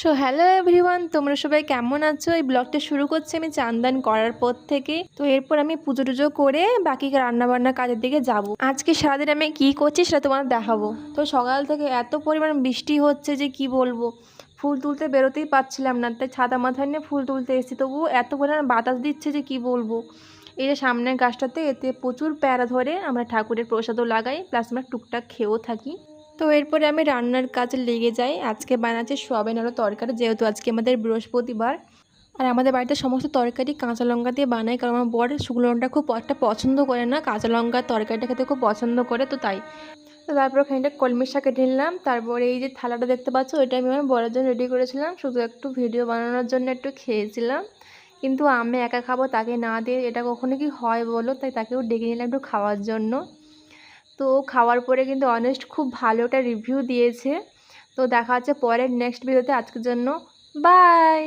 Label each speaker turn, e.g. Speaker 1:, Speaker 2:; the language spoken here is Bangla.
Speaker 1: সো হ্যালো এভরিওয়ান তোমরা সবাই কেমন আছো? এই ব্লগটা শুরু করছি আমি চান্দান করার পর থেকে। তো এরপর আমি পুজো টুজো করে বাকি রান্নাবান্নার কাজের দিকে যাব। আজকে সারাদিন আমি কি করছি সেটা তোমাদের দেখাবো। তো সকাল থেকে এত পরিমাণ বৃষ্টি হচ্ছে যে কি বলব? ফুল তুলতে বেরোতেই পারছিলাম না, তাই ছাতা মাথায় নিয়ে ফুল তুলতে এসেছি। তবু এত পরিমাণ বাতাস দিচ্ছে যে কি বলব? এই যে সামনের গাছটাতে এতে প্রচুর প্যারা ধরে আমরা ঠাকুরের প্রসাদও লাগাই প্লাস আমরা টুকটাক খেয়েও থাকি। তো এরপরে আমি রান্নার কাজে লেগে যাই। আজকে বানাচ্ছি সোয়াবিন আলু তরকারি, যেহেতু আজকে আমাদের বৃহস্পতিবার। আর আমাদের বাড়িতে সমস্ত তরকারি কাঁচা লঙ্কা দিয়ে বানাই, কারণ আমার বর শুকনো লঙ্কা খুব একটা পছন্দ করে না। কাঁচা লঙ্কার তরকারিটা খেতে খুব পছন্দ করে, তো তাই। তো তারপর খানিকটা কলমির শাক কেটে নিলাম। তারপরে এই যে থালাটা দেখতে পাচ্ছ, ওইটা আমি আমার বড়ের জন্য রেডি করেছিলাম। শুধু একটু ভিডিও বানানোর জন্য একটু খেয়েছিলাম। কিন্তু আমি একা খাব, তাকে না দিয়ে এটা কখনো কি হয় বলো? তাই তাকেও ডেকে নিলাম একটু খাওয়ার জন্য। তো খাওয়ার পরে কিন্তু অনেস্ট খুব ভালো একটা রিভিউ দিয়েছে। তো দেখা হচ্ছে পরের নেক্সট ভিডিওতে আজকের জন্য বাই